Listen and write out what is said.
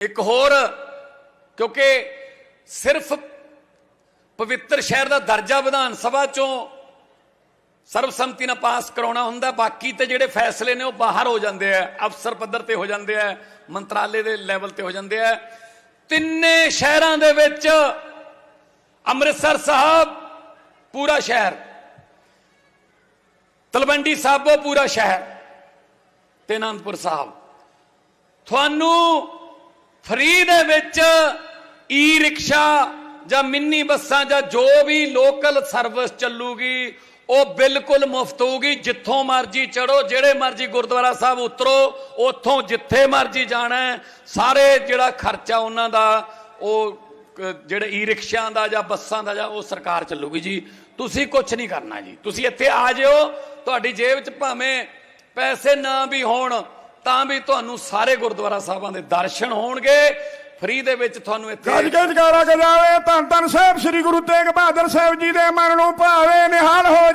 ਇੱਕ ਹੋਰ, ਕਿਉਂਕਿ ਸਿਰਫ ਪਵਿੱਤਰ ਸ਼ਹਿਰ ਦਾ ਦਰਜਾ ਵਿਧਾਨ ਸਭਾ ਚੋਂ ਸਰਬਸੰਮਤੀ ਨਾਲ ਪਾਸ ਕਰਾਉਣਾ ਹੁੰਦਾ, ਬਾਕੀ ਤੇ ਜਿਹੜੇ ਫੈਸਲੇ ਨੇ ਉਹ ਬਾਹਰ ਹੋ ਜਾਂਦੇ ਆ, ਅਫਸਰ ਪੱਧਰ ਤੇ ਹੋ ਜਾਂਦੇ ਆ, ਮੰਤਰਾਲੇ ਦੇ ਲੈਵਲ ਤੇ ਹੋ ਜਾਂਦੇ ਆ। ਤਿੰਨੇ ਸ਼ਹਿਰਾਂ ਦੇ ਵਿੱਚ ਅੰਮ੍ਰਿਤਸਰ ਸਾਹਿਬ ਪੂਰਾ ਸ਼ਹਿਰ, ਤਲਵੰਡੀ ਸਾਬੋ ਪੂਰਾ ਸ਼ਹਿਰ ਤੇ ਅਨੰਦਪੁਰ ਸਾਹਿਬ। ਤੁਹਾਨੂੰ ਫ੍ਰੀ ਦੇ ਵਿੱਚ ਈ ਰਿਕਸ਼ਾ ਜਾਂ ਮਿੰਨੀ ਬੱਸਾਂ ਜਾਂ ਜੋ ਵੀ ਲੋਕਲ ਸਰਵਿਸ ਚੱਲੂਗੀ, ਉਹ ਬਿਲਕੁਲ ਮੁਫਤ ਹੋਊਗੀ। ਜਿੱਥੋਂ ਮਰਜ਼ੀ ਚੜੋ ਜਿਹੜੇ ਮਰਜ਼ੀ ਗੁਰਦੁਆਰਾ ਸਾਹਿਬ ਉਤਰੋ, ਉੱਥੋਂ ਜਿੱਥੇ ਮਰਜ਼ੀ ਜਾਣਾ ਸਾਰੇ ਜਿਹੜਾ ਖਰਚਾ ਉਹਨਾਂ ਦਾ, ਉਹ ਜਿਹੜੇ ਈ ਰਿਕਸ਼ਿਆਂ ਦਾ ਜਾਂ ਬੱਸਾਂ ਦਾ ਜਾਂ ਉਹ ਸਰਕਾਰ ਚੱਲੂਗੀ ਜੀ। ਤੁਸੀਂ ਕੁਝ ਨਹੀਂ ਕਰਨਾ ਜੀ। ਤੁਸੀਂ ਇੱਥੇ ਆ ਜਿਓ, ਤੁਹਾਡੀ ਜੇਬ 'ਚ ਭਾਵੇਂ ਪੈਸੇ ਨਾ ਵੀ ਹੋਣ ਤਾਂ ਵੀ ਤੁਹਾਨੂੰ ਸਾਰੇ ਗੁਰਦੁਆਰਾ ਸਾਹਿਬਾਂ ਦੇ ਦਰਸ਼ਨ ਹੋਣਗੇ। ਫ੍ਰੀ ਦੇ ਵਿੱਚ ਤੁਹਾਨੂੰ ਇੱਥੇ ਗੱਜ ਕੇ ਜਕਾਰਾ ਗਜਾਵੇ ਧੰਨ ਧੰਨ ਸਾਹਿਬ, ਸ੍ਰੀ ਗੁਰੂ ਤੇਗ ਬਹਾਦਰ ਸਾਹਿਬ ਜੀ ਦੇ ਮਨ ਨੂੰ ਭਾਵੇ ਨਿਹਾਲ ਹੋ